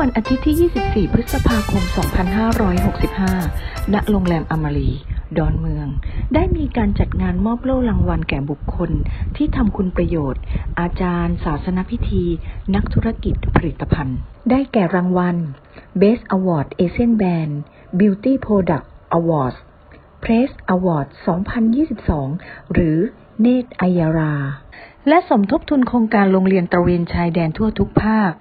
วันอาทิตย์ที่ 24 พฤษภาคม 2565 ณ โรงแรมอมรี ดอนเมือง ได้มีการจัดงานมอบโล่รางวัลแก่บุคคล ที่ทำคุณประโยชน์ อาจารย์ ศาสนพิธี นักธุรกิจผลิตภัณฑ์ ได้แก่รางวัล Best Award Asian Band Beauty Product Awards Press Award 2022 หรือเนตรอัยรา และสมทบทุนโครงการโรงเรียนตระเวนชายแดนทั่วทุกภาค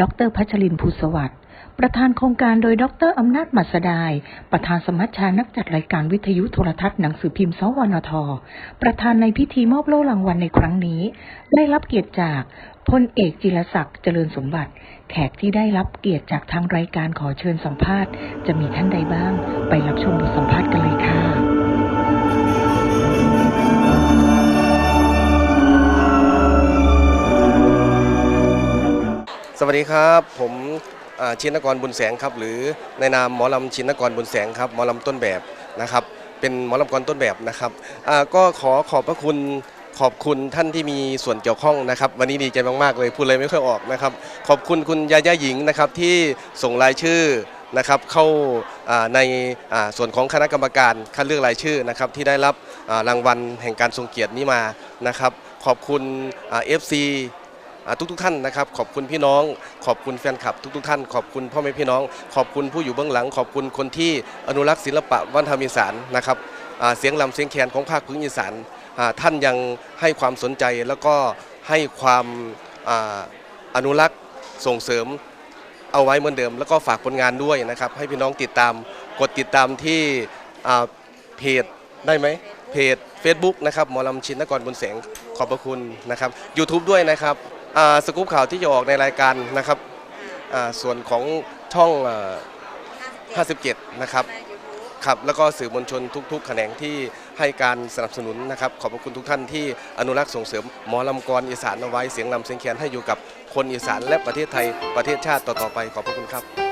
ดรพัชรินภูสวัสดิ์ประธานโครงการโดยดรอำนาจมัสดาย ประธานสมัชชานักจัดรายการวิทยุโทรทัศน์หนังสือพิมพ์สวนท ประธานในพิธีมอบโล่รางวัลในครั้งนี้ ได้รับเกียรติจากพลเอกจิรศักดิ์เจริญสมบัติ แขกที่ได้รับเกียรติจากทางรายการขอเชิญสัมภาษณ์ จะมีท่านใดบ้าง ไปรับชมบทสัมภาษณ์กันเลยค่ะ สวัสดีครับ ผมชินกรบุญแสงครับ หรือในนามหมอลำชินกรบุญแสงครับหมอลำต้นแบบนะครับ เป็นหมอลำกรต้นแบบนะครับก็ขอขอบพระคุณขอบคุณท่านที่มีส่วนเกี่ยวข้องนะครับ วันนี้ดีใจมากๆเลยพูดเลยไม่ค่อยออกนะครับ ขอบคุณคุณยาย่าหญิงนะครับที่ส่งรายชื่อนะครับเข้าในส่วนของคณะกรรมการคัดเลือกรายชื่อนะครับที่ได้รับรางวัลแห่งการทรงเกียรตินี้มานะครับ ขอบคุณเอฟซี อ่าทุกๆท่านนะครับขอบคุณพี่น้อง ขอบคุณแฟนคลับ ทุกๆท่าน ขอบคุณพ่อแม่พี่น้อง ขอบคุณผู้อยู่เบื้องหลัง ขอบคุณคนที่อนุรักษ์ศิลปะวัฒนธรรมอีสานนะครับเสียงลำเสียงแคนของภาคพื้นอีสานท่านยังให้ความสนใจแล้วก็ให้ความออนุรักษ์ส่งเสริมเอาไว้เหมือนเดิม แล้วก็ฝากผลงานด้วยนะครับ ให้พี่น้องติดตามกดติดตามที่เพจได้ไหมเพจ Facebook นะครับหมอลำชินนกรบุญแสงขอบพระคุณนะครับ YouTube ด้วยนะครับ สกู๊ปข่าวที่จะออกในรายการนะครับส่วนของช่อง 57 นะครับครับแล้วก็สื่อมวลชนทุกๆแขนงที่ให้การสนับสนุนนะครับ ขอบพระคุณทุกท่านที่อนุรักษ์ส่งเสริมหมอลำกรอีสานเอาไว้เสียงลำเสียงแคนให้อยู่กับคนอีสานและประเทศไทยประเทศชาติต่อๆไปขอบพระคุณครับ